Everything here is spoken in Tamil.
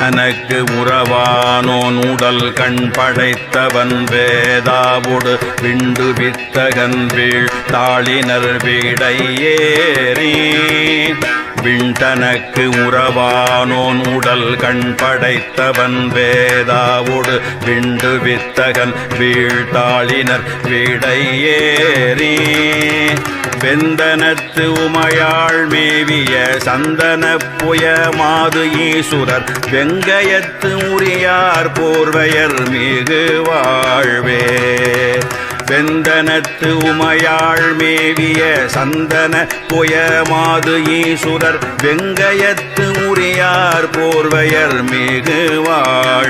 தனக்கு உறவானோன் உடல் கண் படைத்தவன் வேதாவுடு. விண்டு வித்தகன் வீழ் தாளினர் வீடையேறி விண்டனக்கு உறவானோன் உடல் கண் படைத்தவன் வேதாவுடு. விண்டு வித்தகன் வீழ்த்தாளினர் வீடையேறி வெந்தனத்து உமையாள் மேவிய சந்தன புய மாது ஈசுரர் வெங்கயத்து உரியார் போர்வையர் மிகு வாழ்வே. வெந்தனத்து உமையாள் மேவிய சந்தன புயமாது ஈசுரர் வெங்கயத்து உரியார் போர்வையர் மிகு வாழ்